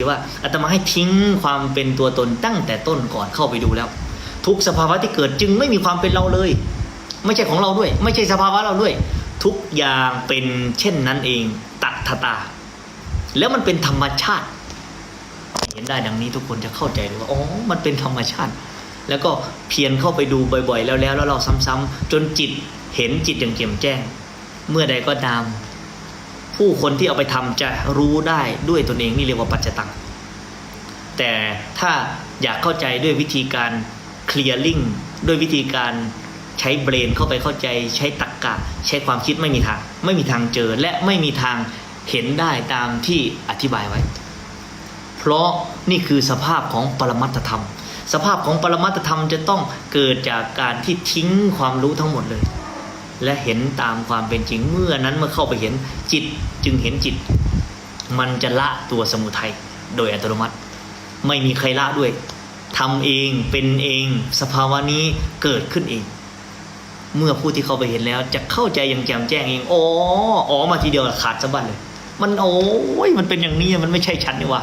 ว่าอาตมาให้ทิ้งความเป็นตัวตนตั้งแต่ต้นก่อนเข้าไปดูแล้ว ทุกสภาวะที่เกิดจึงไม่มีความเป็นเราเลย ไม่ใช่ของเราด้วย ไม่ใช่สภาวะเราด้วย ทุกอย่างเป็นเช่นนั้นเองตัทตา แล้วมันเป็นธรรมชาติ เห็นได้ดังนี้ทุกคนจะเข้าใจเลยว่าอ๋อมันเป็นธรรมชาติ แล้วก็เพียรเข้าไปดูบ่อย ๆ แล้วแล้วแล้วเราซ้ำๆจนจิตเห็นจิตอย่างแจ่ยมแจ้ง เมื่อใดก็ตาม ผู้คนที่เอาไปทำจะรู้ได้ด้วยตนเองนี่เรียกว่าปัจจตัง แต่ถ้าอยากเข้าใจด้วยวิธีการเคลียร์ลิงด้วยวิธีการใช้เบรนเข้าไปเข้าใจ ใช้ตรรกกะ ใช้ความคิดไม่มีทาง ไม่มีทางเจอและไม่มีทางเห็นได้ตามที่อธิบายไว้ เพราะนี่คือสภาพของปรมัตธรรม สภาพของปรมัตธรรมจะต้องเกิดจากการที่ทิ้งความรู้ทั้งหมดเลย และเห็นตามความเป็นจริงเมื่อนั้นเมื่อเข้าไปเห็นจิตจึงเห็นจิต มันจะละตัวสมุทัยโดยอัตโนมัติ ไม่มีใครละด้วยทำเองเป็นเอง สภาวะนี้เกิดขึ้นเอง เมื่อผู้ที่เข้าไปเห็นแล้วจะเข้าใจอย่างแจ่มแจ้งเองอ๋ออ๋อมาทีเดียวขาดสะบัดเลย มันโอ้ยมันเป็นอย่างนี้มันไม่ใช่ฉันนี่ว่า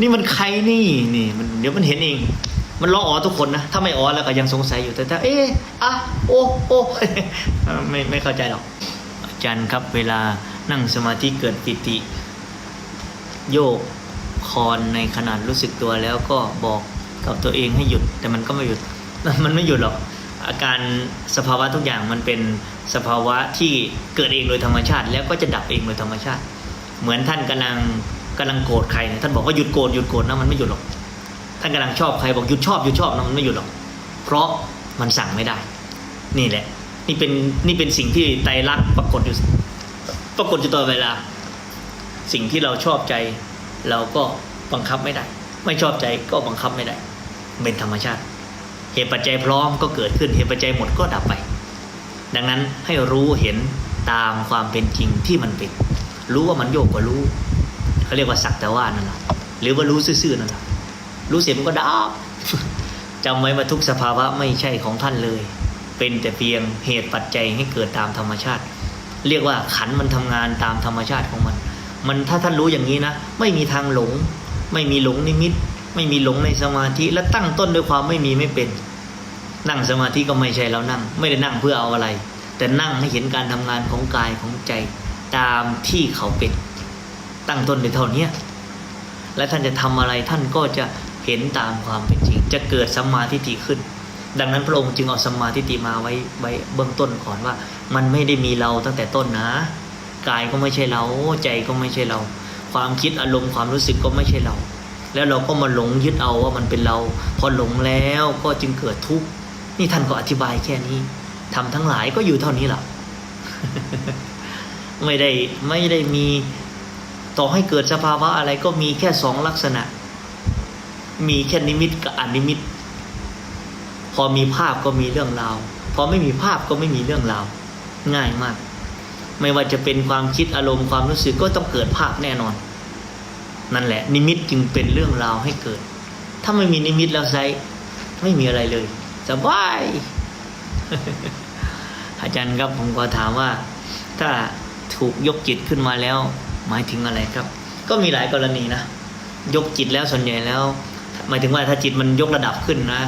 นี่มันใครนี่นี่มันเดี๋ยวมันเห็นเอง มันร้องอ๋อทุกคนนะ ถ้าไม่อ๋อแล้วก็ยังสงสัยอยู่แต่ถ้าเอ๊ะอะโอ้โอ้ไม่ไม่เข้าใจหรอกอาจารย์ครับเวลานั่งสมาธิเกิดปิติ โยกคอนในขนาดรู้สึกตัวแล้วก็บอกกับตัวเองให้หยุด แต่มันก็ไม่หยุดมันไม่หยุดหรอกอาการสภาวะทุกอย่างมันเป็นสภาวะที่เกิดเองโดยธรรมชาติ แล้วก็จะดับเองโดยธรรมชาติ เหมือนท่านกำลังกำลังโกรธใครเนี่ยท่านบอกว่าหยุดโกรธหยุดโกรธนะมันไม่หยุดหรอก ท่านกำลังชอบใครบอกหยุดชอบหยุดชอบนะมันไม่หยุดหรอก เพราะมันสั่งไม่ได้ นี่แหละ นี่เป็นนี่เป็นสิ่งที่ไตรลักษณ์ปรากฏอยู่ปรากฏอยู่ตลอดเวลา สิ่งที่เราชอบใจ เราก็บังคับไม่ได้ ไม่ชอบใจก็บังคับไม่ได้ เป็นธรรมชาติ เหตุปัจจัยพร้อมก็เกิดขึ้นเหตุปัจจัยหมดก็ดับไป ดังนั้นให้รู้เห็นตามความเป็นจริงที่มันเป็น รู้ว่ามันโยกก็รู้เขาเรียกว่าสักแต่ว่านั่นแหละหรือว่ารู้ซื่อๆนั่นแหละ รู้เสร็จมันก็ดับจำไว้ว่าทุกสภาวะไม่ใช่ของท่านเลย เป็นแต่เพียงเหตุปัจจัยให้เกิดตามธรรมชาติ เรียกว่าขันมันทำงานตามธรรมชาติของมัน มันถ้าท่านรู้อย่างนี้นะ ไม่มีทางหลง ไม่มีหลงนิมิต ไม่มีหลงในสมาธิและตั้งต้นด้วยความไม่มีไม่เป็น นั่งสมาธิก็ไม่ใช่เรานั่ง ไม่ได้นั่งเพื่อเอาอะไร แต่นั่งให้เห็นการทำงานของกายของใจตามที่เขาเป็น ตั้งต้นในเท่านี้และท่านจะทำอะไรท่านก็จะ เห็นตามความเป็นจริง จะเกิดสัมมาทิฏฐิขึ้น ดังนั้นพระองค์จึงเอาสัมมาทิฏฐิมาไว้ไว้เบื้องต้นก่อนว่า มันไม่ได้มีเราตั้งแต่ต้นนะกายก็ไม่ใช่เราใจก็ไม่ใช่เรา ความคิดอารมณ์ความรู้สึกก็ไม่ใช่เรา แล้วเราก็มาหลงยึดเอาว่ามันเป็นเรา พอหลงแล้วก็จึงเกิดทุกข์นี่ท่านก็อธิบายแค่นี้ทำทั้งหลายก็อยู่เท่านี้แหละไม่ได้ไม่ได้มีต่อให้เกิดสภาวะอะไรก็มีแค่สองลักษณะ มีแค่นิมิตกับอนิมิต พอมีภาพก็มีเรื่องราว พอไม่มีภาพก็ไม่มีเรื่องราว ง่ายมาก ไม่ว่าจะเป็นความคิดอารมณ์ความรู้สึกก็ต้องเกิดภาพแน่นอน นั่นแหละ นิมิตจึงเป็นเรื่องราวให้เกิด ถ้าไม่มีนิมิตแล้วไซไม่มีอะไรเลยสบายอาจารย์ครับผมก็ถามว่า ถ้าถูกยกจิตขึ้นมาแล้ว หมายถึงอะไรครับ ก็มีหลายกรณีนะ ยกจิตแล้วส่วนใหญ่แล้ว หมายถึงว่าถ้าจิตมันยกระดับขึ้นนะ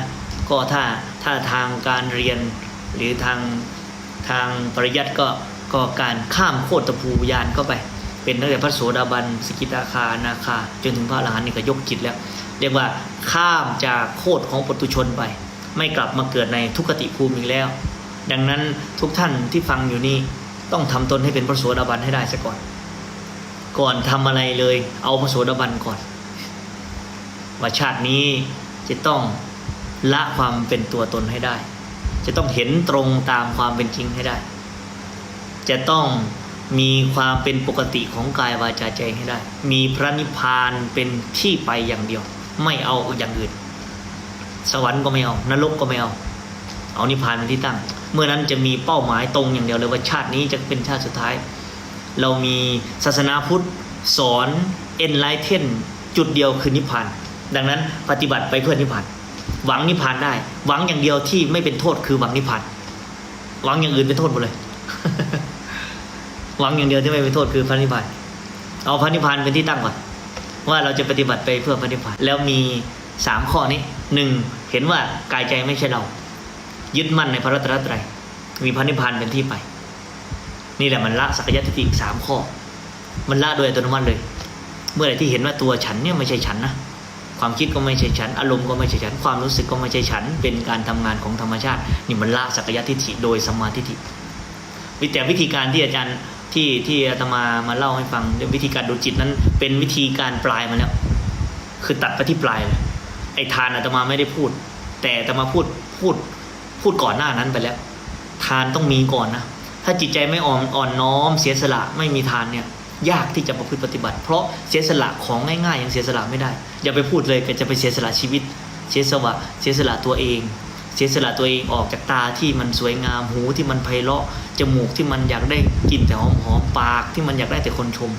ก็ถ้าถ้าทางการเรียนหรือทางทางปริยัติก็ก็การข้ามโคตรภูยานเข้าไป เป็นตั้งแต่พระโสดาบันสกิทาคานาคา จนถึงพระอรหันต์นี่ก็ยกจิตแล้ว เรียกว่าข้ามจากโคตรของปุถุชนไป ไม่กลับมาเกิดในทุกติภูมิอีกแล้ว ดังนั้นทุกท่านที่ฟังอยู่นี่ต้องทำตนให้เป็นพระโสดาบันให้ได้ซะก่อน ก่อนทำอะไรเลย เอาพระโสดาบันก่อน ว่าชาตินี้จะต้องละความเป็นตัวตนให้ได้ จะต้องเห็นตรงตามความเป็นจริงให้ได้ จะต้องมีความเป็นปกติของกายวาจาใจให้ได้ มีพระนิพพานเป็นที่ไปอย่างเดียว ไม่เอาอย่างอื่น สวรรค์ก็ไม่เอา นรกก็ไม่เอา เอานิพพานเป็นที่ตั้ง เมื่อนั้นจะมีเป้าหมายตรงอย่างเดียวเลยว่าชาตินี้จะเป็นชาติสุดท้าย เรามีศาสนาพุทธสอนเอ็นไลเทนจุดเดียวคือนิพพาน ดังนั้นปฏิบัติไปเพื่อนิพพานหวังนิพพานได้ หวังอย่างเดียวที่ไม่เป็นโทษคือหวังนิพพานหวังอย่างอื่นเป็นโทษหมดเลย หวังอย่างเดียวที่ไม่เป็นโทษคือพระนิพพานเอาพระนิพพานเป็นที่ตั้งก่อนว่าเราจะปฏิบัติไปเพื่อปฏิบัติแล้วมีสามข้อนี้หนึ่งเห็นว่ากายใจไม่ใช่เรา ยึดมั่นในพระรัตนตรัยมีพระนิพพานเป็นที่ไป นี่แหละมันละสักยะทิฏฐิอีกสามข้อ มันละโดยอัตโนมัติเลย เมื่อไหร่ที่เห็นว่าตัวฉันเนี่ยไม่ใช่ฉันนะ ความคิดก็ไม่ใช่ฉัน อารมณ์ก็ไม่ใช่ฉัน ความรู้สึกก็ไม่ใช่ฉัน เป็นการทำงานของธรรมชาติ นี่มันละสักยะทิฏฐิโดยสมมาทิฏฐิวิแต่วิธีการที่อาจารย์ที่ที่อาตมามาเล่าให้ฟังเรื่องวิธีการดูจิตนั้น เป็นวิธีการปลายมาแล้ว คือตัดไปที่ปลายเลยไอ้ทานอาตมาไม่ได้พูด แต่อาตมาพูดพูดพูดก่อนหน้านั้นไปแล้ว ทานต้องมีก่อนนะถ้าจิตใจไม่อ่อนอ่อนน้อมเสียสละไม่มีทานเนี่ย ยากที่จะประพฤติปฏิบัติ เพราะเสียสละของง่ายๆยังเสียสละไม่ได้ อย่าไปพูดเลยก็จะไปเสียสละชีวิต เสียสละเสียสละตัวเอง เสียสละตัวเองออกจากตาที่มันสวยงามหูที่มันไพเราะจมูกที่มันอยากได้กลิ่นแต่หอมๆปากที่มันอยากได้แต่คนชม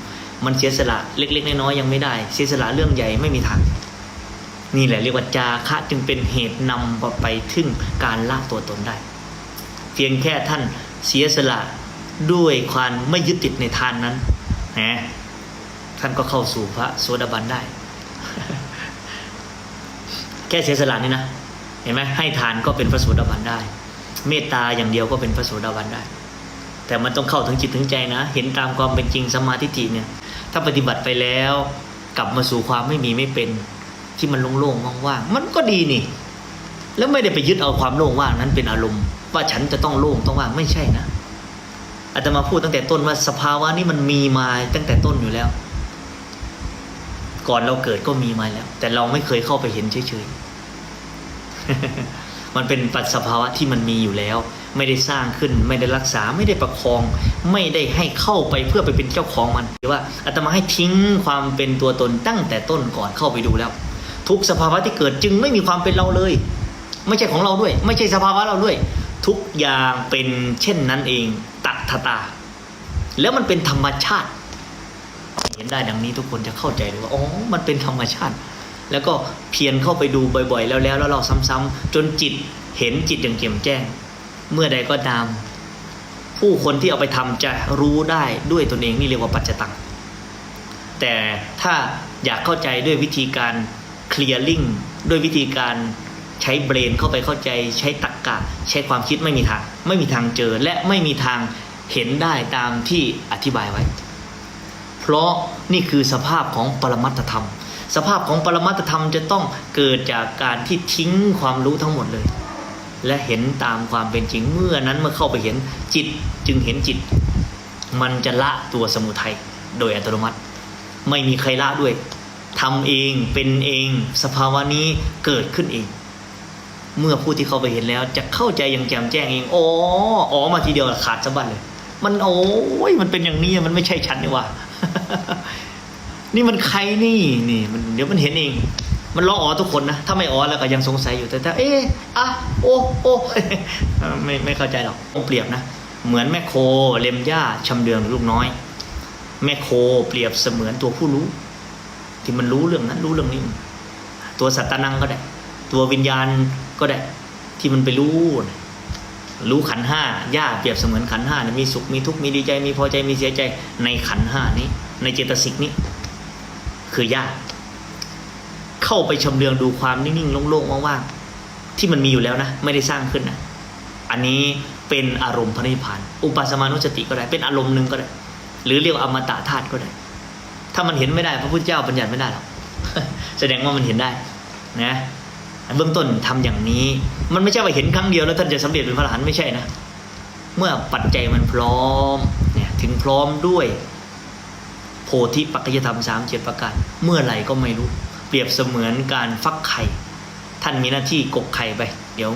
มันเสียสละเล็ก ๆ น้อยๆยังไม่ได้ เสียสละเรื่องใหญ่ไม่มีทางนี่แหละเรียกว่าจาคะจึงเป็นเหตุนำไปถึงการละตัวตนได้ เพียงแค่ท่านเสียสละด้วยความไม่ยึดติดในทานนั้น นะท่านก็เข้าสู่พระโสดาบันได้ แค่เสียสละนี่นะ เห็นไหมให้ทานก็เป็นพระโสดาบันได้ เมตตาอย่างเดียวก็เป็นพระโสดาบันได้ แต่มันต้องเข้าถึงจิตถึงใจนะ เห็นตามความเป็นจริงสมาธิิเนี่ย ถ้าปฏิบัติไปแล้วกลับมาสู่ความไม่มีไม่เป็นที่มันโล่งๆว่างๆมันก็ดีนี่ แล้วไม่ได้ไปยึดเอาความโล่งว่างนั้นเป็นอารมณ์ ว่าฉันจะต้องโล่งต้องว่างไม่ใช่นะ อาตมาพูดตั้งแต่ต้นว่าสภาวะนี้มันมีมาตั้งแต่ต้นอยู่แล้ว ก่อนเราเกิดก็มีมาแล้ว แต่เราไม่เคยเข้าไปเห็นเฉยๆมันเป็นปัจสภาวะที่มันมีอยู่แล้ว ไม่ได้สร้างขึ้น ไม่ได้รักษาไม่ได้ประคอง ไม่ได้ให้เข้าไปเพื่อไปเป็นเจ้าของมันหรือว่าอาตมาให้ทิ้งความเป็นตัวตนตั้งแต่ต้นก่อนเข้าไปดูแล้ว ทุกสภาวะที่เกิดจึงไม่มีความเป็นเราเลย ไม่ใช่ของเราด้วย ไม่ใช่สภาวะเราด้วย ทุกอย่างเป็นเช่นนั้นเองตัด ทตา แล้วมันเป็นธรรมชาติ เห็นได้ดังนี้ทุกคนจะเข้าใจเลยว่าอ๋อมันเป็นธรรมชาติ แล้วก็เพียรเข้าไปดูบ่อย ๆ แล้วแล้วแล้วเราซ้ำๆจนจิตเห็นจิตอย่างแจ่ยมแจ้ง เมื่อใดก็ตาม ผู้คนที่เอาไปทำจะรู้ได้ด้วยตนเองนี่เรียกว่าปัจจตังแต่ถ้าอยากเข้าใจด้วยวิธีการ clearing ด้วยวิธีการใช้เบรนเข้าไปเข้าใจ ใช้ตรรกกะ ใช้ความคิดไม่มีทาง ไม่มีทางเจอและไม่มีทาง เห็นได้ตามที่อธิบายไว้ เพราะนี่คือสภาพของปรมัตธรรม สภาพของปรมัตธรรมจะต้องเกิดจากการที่ทิ้งความรู้ทั้งหมดเลย และเห็นตามความเป็นจริงเมื่อนั้นเมื่อเข้าไปเห็นจิตจึงเห็นจิต มันจะละตัวสมุทัยโดยอัตโนมัติ ไม่มีใครละด้วยทำเองเป็นเอง สภาวะนี้เกิดขึ้นเองเมื่อผู้ที่เข้าไปเห็นแล้วจะเข้าใจอย่างแจ่มแจ้งเอง อ๋อ อ๋อ มาทีเดียวขาดสะบั้นเลย มันโอ้ยมันเป็นอย่างนี้มันไม่ใช่ฉันนี่ว่านี่มันใครนี่นี่มันเดี๋ยวมันเห็นเอง มันร้องอ๋อทุกคนนะถ้าไม่อ๋อแล้วก็ยังสงสัยอยู่แต่ถ้าเอ๊ะอะโอ้โอ้ไม่ไม่เข้าใจหรอกต้องเปรียบนะเหมือนแม่โคเล็มหญ้าชำเดืองลูกน้อย แม่โคเปรียบเสมือนตัวผู้รู้ ที่มันรู้เรื่องนั้นรู้เรื่องนี้ ตัวสัตตานังก็ได้ ตัววิญญาณก็ได้ ที่มันไปรู้นะ รู้ขันห้าหญ้าเปรียบเสมือนขันห้านี่มีสุขมีทุกข์มีดีใจ มีพอใจมีเสียใจในขันห้านี้ ในเจตสิกนี้ คือหญ้าเข้าไปชำเลืองดูความนิ่งๆโล่งๆว่างๆที่มันมีอยู่แล้วนะ ไม่ได้สร้างขึ้นนะอันนี้เป็นอารมณ์พระนิพพาน อุปสมานุสติก็ได้ เป็นอารมณ์หนึ่งก็ได้ หรือเรียกว่าอมตะธาตุก็ได้ ถ้ามันเห็นไม่ได้พระพุทธเจ้าบัญญัติไม่ได้หรอกแสดงว่ามันเห็นได้นะ เบื้องต้นทำอย่างนี้ มันไม่ใช่ว่าเห็นครั้งเดียวแล้วท่านจะสำเร็จเป็นพระอรหันต์ไม่ใช่นะ เมื่อปัจจัยมันพร้อมเนี่ยถึงพร้อมด้วย โพธิปัจจยธรรมสามเจ็ดประการเมื่อไหร่ก็ไม่รู้ เปรียบเสมือนการฟักไข่ ท่านมีหน้าที่กกไข่ไป เดี๋ยว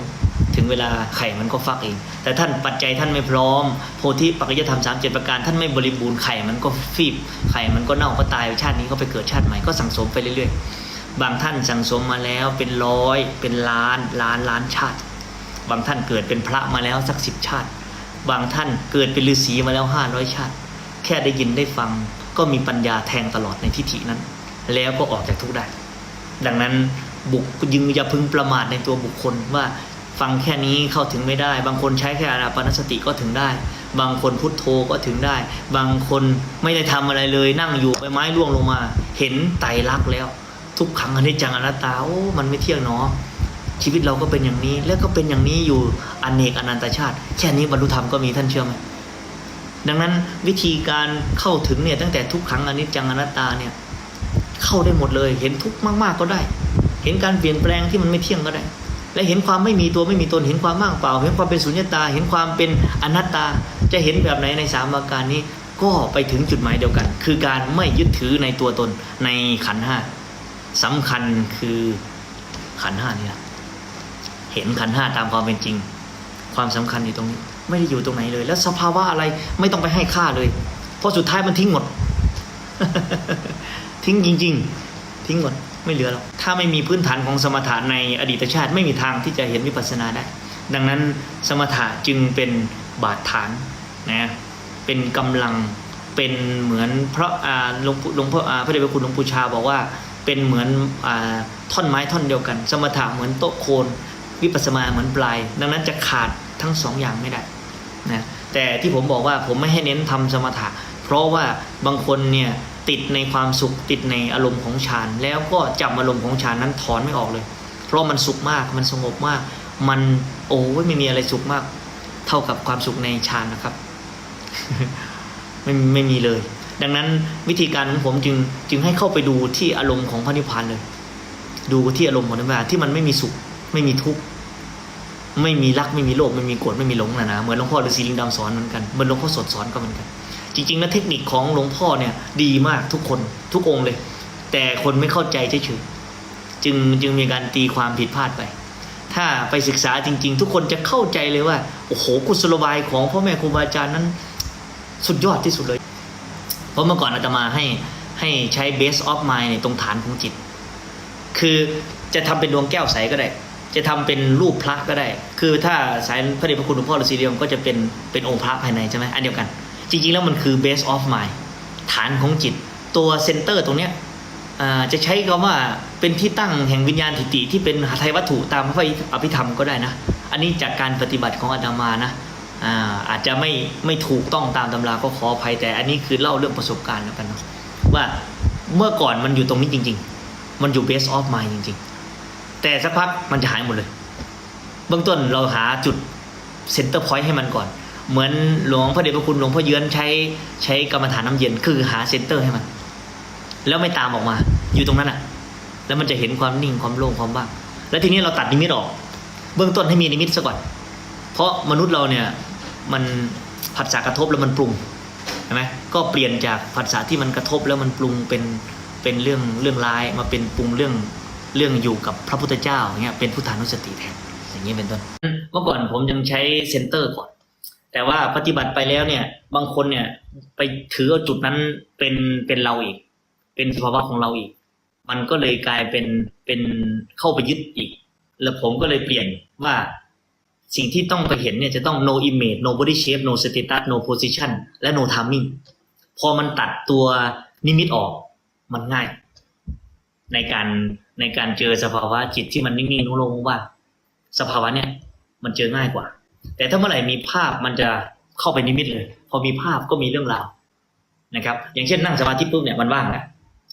ถึงเวลาไข่มันก็ฟักเอง แต่ท่านปัจจัยท่านไม่พร้อม โพธิปัจจยธรรมสามเจ็ดประการ ท่านไม่บริบูรณ์ไข่มันก็ฟีบ ไข่มันก็เน่าก็ตายชาตินี้ก็ไปเกิดชาติใหม่ก็สั่งสมไปเรื่อยๆ บางท่านสั่งสมมาแล้วเป็นร้อยเป็นล้านล้านล้านชาติ บางท่านเกิดเป็นพระมาแล้วสักสิบชาติ บางท่านเกิดเป็นฤาษีมาแล้วห้าร้อยชาติ แค่ได้ยินได้ฟังก็มีปัญญาแทงตลอดในทิฏฐินั้น แล้วก็ออกจากทุกได้ ดังนั้นบุคยึงอย่าพึงประมาทในตัวบุคคลว่าฟังแค่นี้เข้าถึงไม่ได้ บางคนใช้แค่อานาปนสติก็ถึงได้ บางคนพุทโธก็ถึงได้ บางคนไม่ได้ทำอะไรเลย นั่งอยู่ใบไม้ร่วงลงมา เห็นไตรลักษณ์แล้ว ทุกขังอนิจจังอนัตตาโอ้มันไม่เที่ยงเนาะชีวิตเราก็เป็นอย่างนี้แล้วก็เป็นอย่างนี้อยู่อเนกอนันตชาติแค่นี้บรรลุธรรมก็มีท่านเชื่อไหมดังนั้นวิธีการเข้าถึงเนี่ยตั้งแต่ทุกขังอนิจจังอนัตตาเนี่ยเข้าได้หมดเลยเห็นทุกข์มากๆก็ได้ เห็นการเปลี่ยนแปลงที่มันไม่เที่ยงก็ได้ และเห็นความไม่มีตัวไม่มีตนเห็นความว่างเปล่า เห็นความเป็นสุญญตา เห็นความเป็นอนัตตา จะเห็นแบบไหนในสามอาการนี้ก็ไปถึงจุดหมายเดียวกัน คือการไม่ยึดถือในตัวตนในขันห้า สำคัญคือขันห้านี่แหละเห็นขันห้าตามความเป็นจริง ความสำคัญอยู่ตรงนี้ ไม่ได้อยู่ตรงไหนเลย แล้วสภาวะอะไรไม่ต้องไปให้ค่าเลย เพราะสุดท้ายมันทิ้งหมด ทิ้งจริง ๆ ทิ้งหมดไม่เหลือหรอกถ้าไม่มีพื้นฐานของสมถะในอดีตชาติ ไม่มีทางที่จะเห็นวิปัสสนาได้ ดังนั้นสมถะจึงเป็นบาดฐานนะเป็นกำลังเป็นเหมือนเพราะหลวงพ่อพระเดชพระคุณหลวงปู่ชาบอกว่า เป็นเหมือนอท่อนไม้ท่อนเดียวกัน สมถะเหมือนโต๊ะโคนวิปัสสนาเหมือนปลาย ดังนั้นจะขาดทั้งสองอย่างไม่ได้นะแต่ที่ผมบอกว่าผมไม่ให้เน้นทำสมถะ เพราะว่าบางคนเนี่ยติดในความสุขติดในอารมณ์ของฌานแล้วก็จำอารมณ์ของฌานนั้นถอนไม่ออกเลย เพราะมันสุขมากมันสงบมาก มันโอ้ยไม่มีอะไรสุขมาก เท่ากับความสุขในฌานนะครับ ไม่ไม่มีเลย ดังนั้นวิธีการของผมจึงจึงให้เข้าไปดูที่อารมณ์ของพระนิพพานเลย ดูที่อารมณ์ของพระนิพพานที่มันไม่มีสุข ไม่มีทุกข์ไม่มีรักไม่มีโลภไม่มีโกรธไม่มีหลงนะนะเหมือนหลวงพ่อฤาษีลิงดำสอนเหมือนกันเหมือนหลวงพ่อสดสอนก็เหมือนกัน จริงๆแล้วเทคนิคของหลวงพ่อเนี่ยดีมากทุกคนทุกองค์เลย แต่คนไม่เข้าใจเฉยๆจึงจึงมีการตีความผิดพลาดไป ถ้าไปศึกษาจริง ๆ ทุกคนจะเข้าใจเลยว่าโอ้โหกุศโลบายของพ่อแม่ครูบาอาจารย์นั้น สุดยอดที่สุดเลย เพราะเมื่อก่อนอาตมาให้ให้ใช้ base of mind ในตรงฐานของจิต คือจะทำเป็นดวงแก้วใสก็ได้ จะทำเป็นรูปพระก็ได้ คือถ้าสายพระเดชพระคุณหลวงพ่อฤาษีเดียมก็จะเป็นเป็นองค์พระภายในใช่ไหมอันเดียวกัน จริงๆแล้วมันคือ base of mind ฐานของจิต ตัวเซนเตอร์ตรงเนี้ยจะใช้คำว่าเป็นที่ตั้งแห่งวิญญาณทิฏฐิที่เป็นหาไทยวัตถุตามพระอภิธรรมก็ได้นะ อันนี้จากการปฏิบัติของอาตมานะ อาอาจจะไม่ไม่ถูกต้องตามตำราก็ขออภัยแต่อันนี้คือเล่าเรื่องประสบการณ์แล้วกันเนาะว่าเมื่อก่อนมันอยู่ตรงนี้จริง ๆ มันอยู่ base of mind จริง ๆ แต่สักพักมันจะหายหมดเลย เบื้องต้นเราหาจุดเซนเตอร์พอยต์ให้มันก่อน เหมือนหลวงพระเดชพระคุณหลวงพ่อเยือนใช้ใช้กรรมฐานน้ำเย็นคือหาเซนเตอร์ให้มัน แล้วไม่ตามออกมา อยู่ตรงนั้นอะแล้วมันจะเห็นความนิ่งความโล่งความว่าง แล้วทีนี้เราตัดนิมิตออก เบื้องต้นให้มีนิมิตซะก่อน เพราะมนุษย์เราเนี่ย มันผัสสะกระทบแล้วมันปรุงใช่ไหมก็เปลี่ยนจากผัสสะที่มันกระทบแล้วมันปรุงเป็นเป็นเรื่องเรื่องร้ายมาเป็นปรุงเรื่องเรื่องอยู่กับพระพุทธเจ้าเงี้ยเป็นพุทธานุสติแทนอย่างเงี้ยเป็นต้นเมื่อก่อนผมยังใช้เซนเตอร์ก่อน แต่ว่าปฏิบัติไปแล้วเนี่ย บางคนเนี่ยไปถือเอาจุดนั้นเป็นเป็นเราอีก เป็นสภาวะของเราอีก มันก็เลยกลายเป็นเป็นเข้าไปยึดอีก แล้วผมก็เลยเปลี่ยนว่า สิ่งที่ต้องไปเห็นเนี่ยจะต้อง no image no body shape no status no position และ no timing พอมันตัดตัวนิมิตออกมันง่าย ในการในการเจอสภาวะจิตที่มันนิ่งๆโล่งๆว่า สภาวะเนี่ยมันเจอง่ายกว่า แต่ถ้าเมื่อไหร่มีภาพมันจะเข้าไปนิมิตเลย พอมีภาพก็มีเรื่องราวนะครับ อย่างเช่นนั่งสมาธิปุ๊บเนี่ยมันว่างแล้ว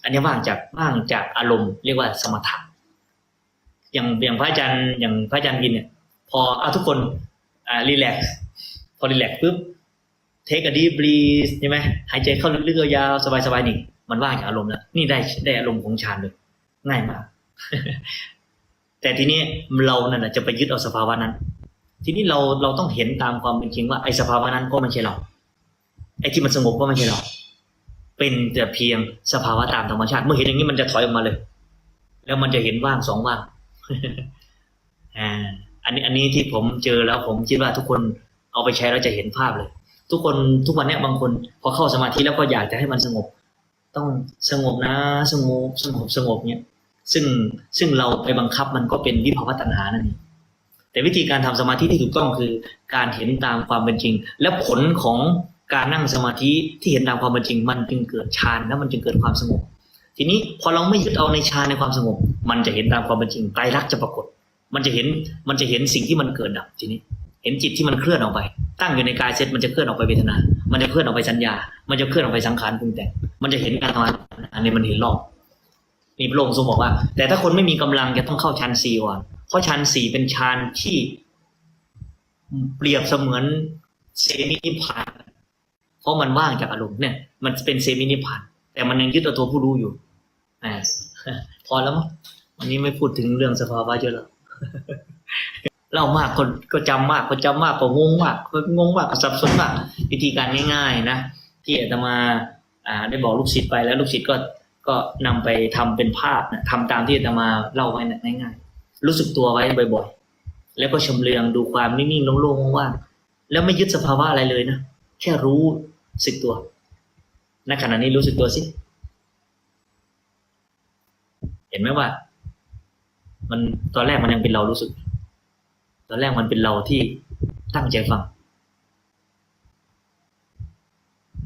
อันนี้ว่างจากว่างจากอารมณ์เรียกว่าสมถะอย่างอย่างพระอาจารย์อย่างพระอาจารย์วินเนี่ย พอเอาทุกคนอ่ารีแลกซ์พอรีแลกซ์ปุ๊บเทคอะดีบรีสใช่ไหมหายใจเข้าลึกๆยาวๆสบายๆนี่ มันว่างจากอารมณ์แล้วนี่ได้ได้อารมณ์ของฌานเลย ง่ายมาก แต่ทีนี้เรานั่นจะไปยึดเอาสภาวะนั้น ทีนี้เราเราต้องเห็นตามความเป็นจริงว่าไอ้สภาวะนั้นก็ไม่ใช่เราไอ้ที่มันสงบก็ไม่ใช่เราเป็นแต่เพียงสภาวะตามธรรมชาติ เมื่อเห็นอย่างนี้มันจะถอยออกมาเลย แล้วมันจะเห็นว่างสองว่างอ่า อันนี้อันนี้ที่ผมเจอแล้วผมคิดว่าทุกคนเอาไปใช้แล้วจะเห็นภาพเลย ทุกคนทุกวันเนี้ยบางคน พอเข้าสมาธิแล้วก็อยากจะให้มันสงบ ต้องสงบนะสงบสงบสงบเนี้ยซึ่งซึ่งเราไปบังคับมันก็เป็นวิภาวะตัณหานั่นเองแต่วิธีการทำสมาธิที่ถูกต้องคือการเห็นตามความเป็นจริง และผลของการนั่งสมาธิที่เห็นตามความเป็นจริง มันจึงเกิดฌานแล้วมันจึงเกิดความสงบ ทีนี้พอเราไม่ยึดเอาในฌานในความสงบ มันจะเห็นตามความเป็นจริงไตรลักษณ์จะปรากฏ มันจะเห็นมันจะเห็นสิ่งที่มันเกิดดับทีนี้ เห็นจิตที่มันเคลื่อนออกไป ตั้งอยู่ในกายเซตมันจะเคลื่อนออกไปเวทนา มันจะเคลื่อนออกไปสัญญา มันจะเคลื่อนออกไปสังขารปรุงแต่งมันจะเห็นการทำงานอันนี้มันเห็นรอบนี่พระองค์ทรงบอกว่า แต่ถ้าคนไม่มีกำลังจะต้องเข้าฌานสี่ก่อนเพราะฌานสี่เป็นฌานที่เปรียบเสมือนเซมินิพานเพราะมันว่างจากอารมณ์เนี่ย มันเป็นเซมินิพพานแต่มันยังยึดเอาตัวผู้รู้อยู่อ่าพอแล้วมั้งวันนี้ไม่พูดถึงเรื่องสภาวะเยอะแล้ว เล่ามากคนก็จำมากก็จำมากก็งงมากก็งงมากก็สับสนมากวิธีการง่าย ๆ นะที่อาตมาอ่าได้บอกลูกศิษย์ไปแล้วลูกศิษย์ก็ก็นำไปทำเป็นภาพนะทำตามที่อาตมาเล่าไว้นะง่าย ๆ รู้สึกตัวไว้บ่อยๆ แล้วก็ชมเลืองดูความนิ่งๆโล่งๆว่างๆแล้วไม่ยึดสภาวะอะไรเลยนะแค่รู้สึกตัวณขณะนี้รู้สึกตัวสิเห็นไหมว่า มันตอนแรกมันยังเป็นเรารู้สึก ตอนแรกมันเป็นเราที่ตั้งใจฟัง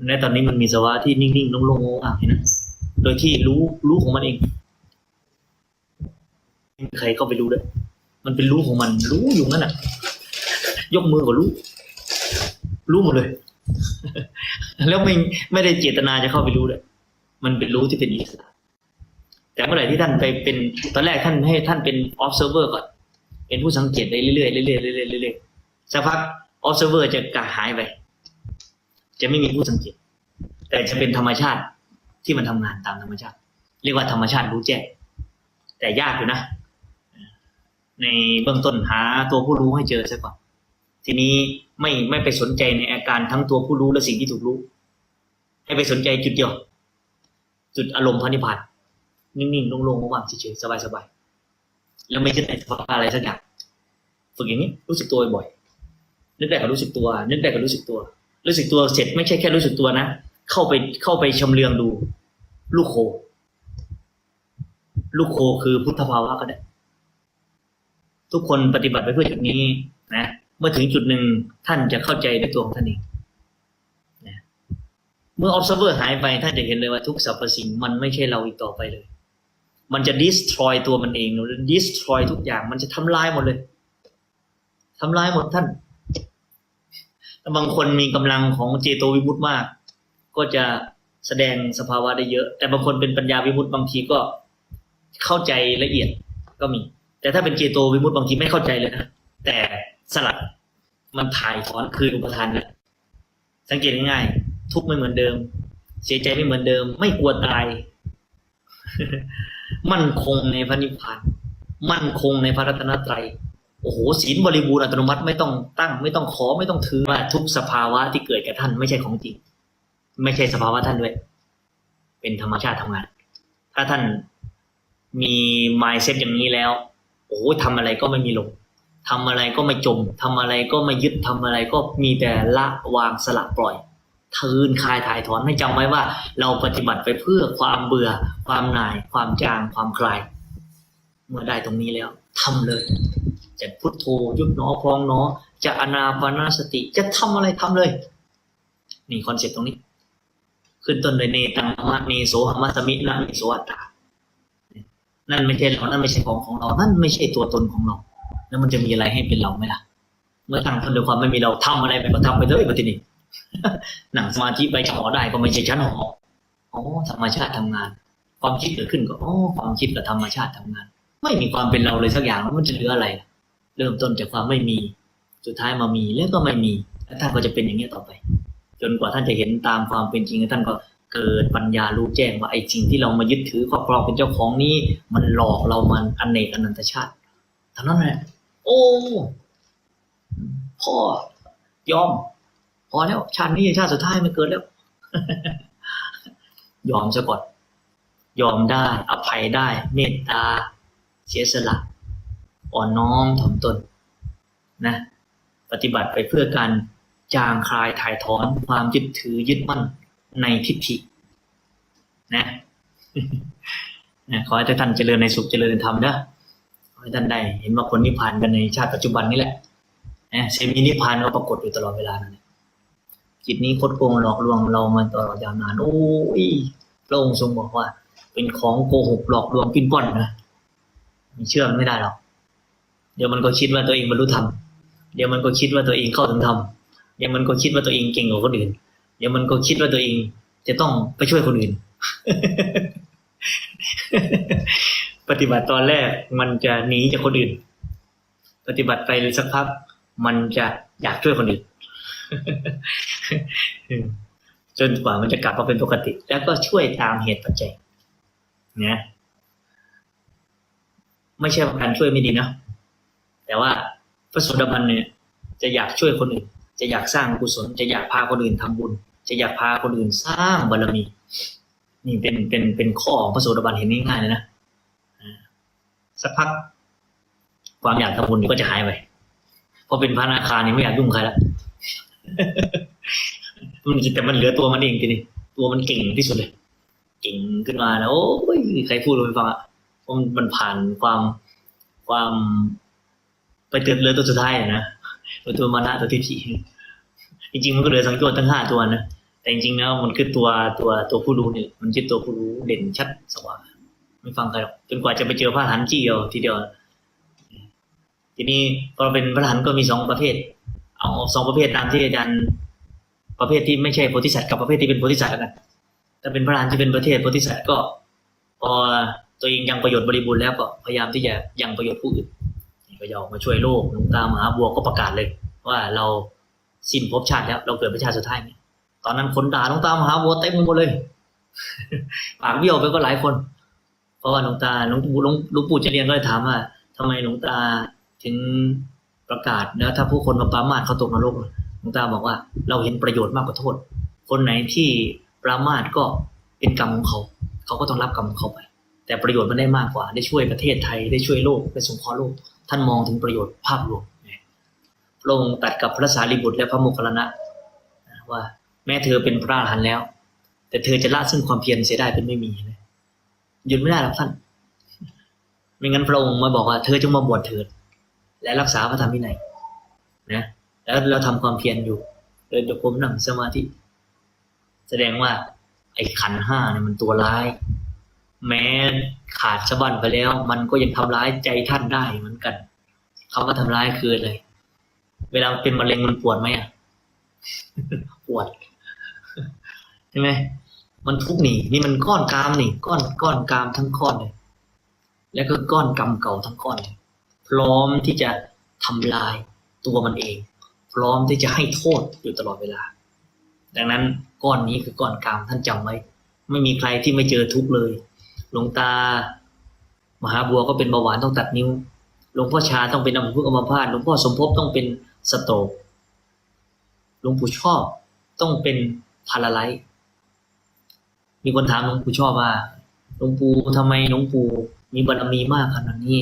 และตอนนี้มันมีสวะที่นิ่งๆโล่งๆอะเห็นไหมโดยที่รู้รู้ของมันเองใครเข้าไปรู้ด้วยมันเป็นรู้ของมัน รู้อยู่นั่นแหะยกมือก็รู้ รู้หมดเลย แล้วไม่ไม่ได้เจตนาจะเข้าไปรู้เลยมันเป็นรู้ที่เป็นอิสระ แต่เมื่อไหร่ที่ท่านไปเป็นตอนแรกท่านให้ท่านเป็น observer ก่อน เป็นผู้สังเกตได้เรื่อยๆเรื่อยๆเรื่อยๆเรื่อยๆสักพัก observer จะกาหายไป จะไม่มีผู้สังเกต แต่จะเป็นธรรมชาติที่มันทำงานตามธรรมชาติ เรียกว่าธรรมชาติรู้แจ้งแต่ยากอยู่นะ ในเบื้องต้นหาตัวผู้รู้ให้เจอซะก่อน ทีนี้ไม่ไม่ไปสนใจในอาการทั้งตัวผู้รู้และสิ่งที่ถูกรู้ ให้ไปสนใจจุดเดียว จุดอารมณ์พระนิพาน นิ่งๆโล่งๆว่างๆเฉยๆสบายๆแล้วไม่ยึดในสภาวะอะไรสักอย่างฝึกอย่างนี้รู้สึกตัวบ่อยนึกได้ก็รู้สึกตัว นึกได้ก็รู้สึกตัว รู้สึกตัวเสร็จไม่ใช่แค่รู้สึกตัวนะเข้าไปเข้าไปชำเลืองดู ลูกโค ลูกโคคือพุทธภาวะก็ได้ ทุกคนปฏิบัติไปเพื่อจุดนี้นะเมื่อถึงจุดหนึ่งท่านจะเข้าใจด้วยตัวของท่านเองนะเมื่อ observer หายไปท่านจะเห็นเลยว่าทุกสรรพสิ่งมันไม่ใช่เราอีกต่อไปเลย มันจะ destroy ตัวมันเองหรือ destroy ทุกอย่าง มันจะทำลายหมดเลยทำลายหมดท่านแล้วบางคนมีกำลังของเจโตวิมุตติมาก ก็จะแสดงสภาวะได้เยอะ แต่บางคนเป็นปัญญาวิมุตติบางทีก็เข้าใจละเอียดก็มี แต่ถ้าเป็นเจโตวิมุตติบางทีไม่เข้าใจเลยนะแต่สลัดมันถ่ายถอนคืนอุปทานเลยสังเกตง่ายๆทุกไม่เหมือนเดิม เสียใจไม่เหมือนเดิม ไม่กลัวตาย มั่นคงในพระนิพพาน มั่นคงในพระรัตนตรัยโอ้โหศีลบริบูรณ์อัตโนมัติไม่ต้องตั้ง ไม่ต้องขอไม่ต้องถือว่าทุกสภาวะที่เกิดกับท่านไม่ใช่ของจริง ไม่ใช่สภาวะท่านด้วย เป็นธรรมชาติทำงาน ถ้าท่านมีมายเซ็ตอย่างนี้แล้ว โอ้โหทำอะไรก็ไม่มีหลงทำอะไรก็ไม่จมทำอะไรก็ไม่ยึดทำอะไรก็มีแต่ละวางสละปล่อย ทืนคลายถ่ายถอนให้จำไว้ว่า เราปฏิบัติไปเพื่อความเบื่อ ความหน่าย ความจางความคลาย เมื่อได้ตรงนี้แล้วทำเลยจะพุทโธยุบหนอพองหนอจะอนาปานาสติจะทำอะไรทำเลย นี่คอนเซ็ปต์ตรงนี้ ขึ้นต้นเลยเนตังมะเนโสหมัสมินะเนโสอัตตานั่นไม่ใช่เรานั่นไม่ใช่ของของเรา นั่นไม่ใช่ตัวตนของเรา แล้วมันจะมีอะไรให้เป็นเราไหมล่ะ เมื่อตั้งต้นด้วยความไม่มีเราทำอะไรไปก็ทำไปเลยปฏินี้ หนังสมาธิไปหอได้ก็ไม่ใช่ชั้นหออ๋อธรรมชาติทำงาน ความคิดเกิดขึ้นก็อ๋อความคิดกับธรรมชาติทำงาน ไม่มีความเป็นเราเลยสักอย่างแล้วมันจะเหลืออะไร เริ่มต้นจากความไม่มี สุดท้ายมามีแล้วก็ไม่มีแล้วท่านก็จะเป็นอย่างนี้ต่อไป จนกว่าท่านจะเห็นตามความเป็นจริงแล้วท่านก็เกิดปัญญารู้แจ้งว่าไอ้สิ่งที่เรามายึดถือครอบครองเป็นเจ้าของนี้ มันหลอกเรามันอเนกอนันตชาติเท่านั้นแหละโอ้พ่อยอม อแล้วชาตินี้ชาติสุดท้ายมันเกิดแล้ว ยอมซะก่อนยอมได้ อภัยได้ เมตตา เสียสละอ่อนน้อมถ่อมตนนะ ปฏิบัติไปเพื่อการจางคลายถ่ายถอนความยึดถือยึดมั่นในทิฏฐินะนะขอให้ท่านเจริญในสุขเจริญในธรรมนะขอให้ท่านได้เห็นว่าคนนิพพานกันในชาติปัจจุบันนี้แหละนะเซมินิพพานก็ปรากฏอยู่ตลอดเวลานั่นแหละ จิตนี้คดโกงหลอกลวงเรามาตลอดยาวนานโอ้ยพระองค์ทรงบอกว่า เป็นของโกหกหลอกลวงปิ้นป้อนนะมันเชื่อมไม่ได้หรอกเดี๋ยวมันก็คิดว่าตัวเองบรรลุธรรมเดี๋ยวมันก็คิดว่าตัวเองเข้าถึงธรรมเดี๋ยวมันก็คิดว่าตัวเองเก่งกว่าคนอื่น เดี๋ยวมันก็คิดว่าตัวเอง จะต้องไปช่วยคนอื่น ปฏิบัติตอนแรกมันจะหนีจากคนอื่น ปฏิบัติไปสักพักมันจะอยากช่วยคนอื่น จนกว่ามันจะกลับมาเป็นปกติ แล้วก็ช่วยตามเหตุปัจจัยนะไม่ใช่การช่วยไม่ดีนะแต่ว่าพระโสดาบันเนี่ย จะอยากช่วยคนอื่น จะอยากสร้างกุศล จะอยากพาคนอื่นทำบุญ จะอยากพาคนอื่นสร้างบารมี นี่เป็นเป็นเป็นข้อของพระโสดาบันเห็นง่ายๆเลยนะสักพัก ความอยากทำบุญก็จะหายไปพอเป็นพระนาคานี่ไม่อยากยุ่งใครละ มันแต่มันเหลือตัวมันเองทีนี้ตัวมันเก่งที่สุดเลย เก่งขึ้นมาแล้วโอ้ยใครพูดเราไปฟังอะเพราะมันมันผ่านความความไปเติมเรือตัวสุดท้ายนะตัวตัวมานะตัวทิฏฐิจริง ๆ มันก็เหลือสังโยชน์ทั้งห้าตัวนะแต่จริงๆแล้วมันคือตัวตัวตัวผู้รู้เนี่ยมันคือตัวผู้รู้เด่นชัดสว่างไม่ฟังใครหรอกจนกว่าจะไปเจอพระอรหันต์ที่เดียวทีเดียว ทีนี้พอเป็นพระอรหันก็มีสองประเภท เอาสองประเภทตามที่อาจารย์ ประเภทที่ไม่ใช่โพธิสัตว์กับประเภทที่เป็นโพธิสัตว์แล้วกันถ้าเป็นพระรหันที่เป็นประเภทโพธิสัตว์ก็ พอตัวเองยังประโยชน์บริบูรณ์แล้วก็พยายามที่จะยังประโยชน์ผู้อื่นก็ยอมมาช่วยโลกหลวงตามหาบัวก็ประกาศเลย ว่าเราสิ้นภพชาติแล้ว เราเกิดเป็นชาติสุดท้ายเนี่ยตอนนั้นคนด่าหลวงตามหาบัวเต็มหมดเลยปากเบี้ยวไปก็หลายคน เพราะว่าหลวงตาหลวงปู่หลวงหลวงปู่เจริญก็เลยถามว่าทำไมหลวงตาถึง ประกาศแล้วถ้าผู้คนมาปรามาสเขาตกนรกหลวงตาบอกว่า เราเห็นประโยชน์มากกว่าโทษ คนไหนที่ปรามาสก็เป็นกรรมของเขา เขาก็ต้องรับกรรมของเขาไป แต่ประโยชน์มันได้มากกว่า ได้ช่วยประเทศไทยได้ช่วยโลกได้สงเคราะห์โลก ท่านมองถึงประโยชน์ภาพรวมพระองค์ตัดกับพระสารีบุตรและพระโมคคัลลานะว่าแม้เธอเป็นพระอรหันต์แล้ว แต่เธอจะละซึ่งความเพียรเสียได้เป็นไม่มีเลยหยุดไม่ได้หรอกท่าน ไม่งั้นพระองค์มาบอกว่าเธอจงมาบวชเถิด และรักษาพระธรรมวินัยนะแล้วเราทำความเพียรอยู่เดินจงกรมนั่งสมาธิ แสดงว่า ไอ้ขันห้าเนี่ยมันตัวร้าย แม้ขาดสะบั้นไปแล้ว มันก็ยังทำร้ายใจท่านได้เหมือนกันเขาก็ทำร้ายคืออะไรเวลาเป็นมะเร็งมันปวดไหมอะปวดใช่ไหมมันทุกหนีนี่มันก้อนกามนี่ก้อนก้อนกามทั้งก้อนเลยแล้วก็ก้อนกรรมเก่าทั้งก้อนเลย พร้อมที่จะทำลายตัวมันเอง พร้อมที่จะให้โทษอยู่ตลอดเวลา ดังนั้นก้อนนี้คือก้อนกรรมท่านจำไว้ ไม่มีใครที่ไม่เจอทุกข์เลย หลวงตา มหาบัวก็เป็นเบาหวานต้องตัดนิ้ว หลวงพ่อชาต้องเป็นอัมพฤกษ์อัมพาตหลวงพ่อสมภพต้องเป็นสโตกหลวงปู่ชอบต้องเป็นพาราไลมีคนถามหลวงปู่ชอบว่าหลวงปู่ทำไมหลวงปู่มีบารมีมากขนาดนี้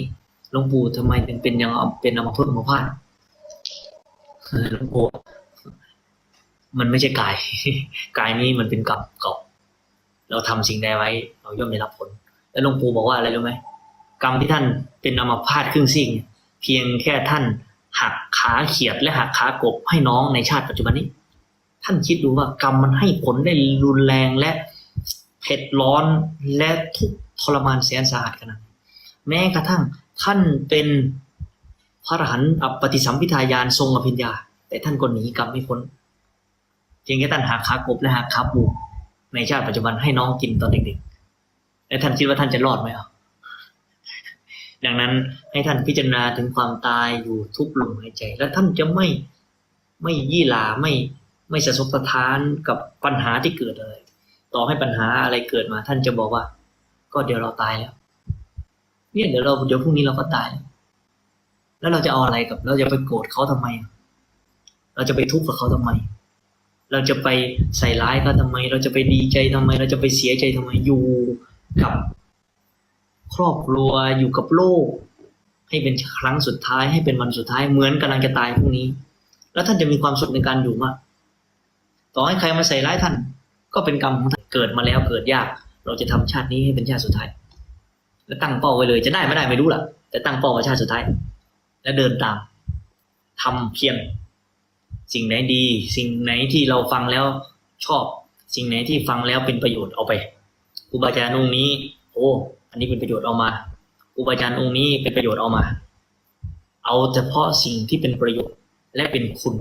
หลวงปู่ทำไมเป็นเป็นยังเป็นอมพฤกษ์อมพาตหลวงปู่มันไม่ใช่กาย กายนี้มันเป็นกรรมเก่าเราทำสิ่งใดไว้ เราย่อมได้รับผล แล้วหลวงปู่บอกว่าอะไรรู้ไหมกรรมที่ท่านเป็นอมพาตครึ่งซีกเนี่ยเพียงแค่ท่านหักขาเขียดและหักขากบให้น้องในชาติปัจจุบันนี้ ท่านคิดดูว่ากรรมมันให้ผลได้รุนแรงและเผ็ดร้อนและทุกทรมานแสนสาหัสขนาดแม้กระทั่ง ท่านเป็นพระอรหันต์อปฏิสัมพิทายานทรงอภิญญา แต่ท่านก็หนีกรรมไม่พ้นเพียงแค่ท่านหักขากบและหักขาปูในชาติปัจจุบันให้น้องกินตอนเด็กๆและท่านคิดว่าท่านจะรอดไหมอะดังนั้นให้ท่านพิจารณาถึงความตายอยู่ทุกลมหายใจ และท่านจะไม่ไม่ยี่หลาไม่ไม่สะทกสะท้านกับปัญหาที่เกิดเลย ต่อให้ปัญหาอะไรเกิดมา ท่านจะบอกว่า ก็เดี๋ยวเราตายแล้ว เนี่ยเดี๋ยวเราเดี๋ยวพรุ่งนี้เราก็ตาย แล้วเราจะเอาอะไรกับ เราจะไปโกรธเขาทำไม เราจะไปทุกข์กับเขาทำไม เราจะไปใส่ร้ายเขาทำไม เราจะไปดีใจทำไม เราจะไปเสียใจทำไมอยู่กับครอบครัวอยู่กับโลก ให้เป็นครั้งสุดท้ายให้เป็นวันสุดท้ายเหมือนกำลังจะตายพรุ่งนี้ แล้วท่านจะมีความสุขในการอยู่มากต่อให้ใครมาใส่ร้ายท่าน ก็เป็นกรรมของท่านเกิดมาแล้วเกิดยาก เราจะทำชาตินี้ให้เป็นชาติสุดท้าย แล้วตั้งเป้าไว้เลย จะได้ไม่ได้ไม่รู้ล่ะ แต่ตั้งเป้าไว้ชาติสุดท้าย แล้วเดินตามทำเพียรสิ่งไหนดี สิ่งไหนที่เราฟังแล้วชอบ สิ่งไหนที่ฟังแล้วเป็นประโยชน์เอาไปครูบาอาจารย์องค์นี้ โอ้อันนี้เป็นประโยชน์เอามาครูบาอาจารย์องค์นี้เป็นประโยชน์เอามา เอาเฉพาะสิ่งที่เป็นประโยชน์และเป็นคุณ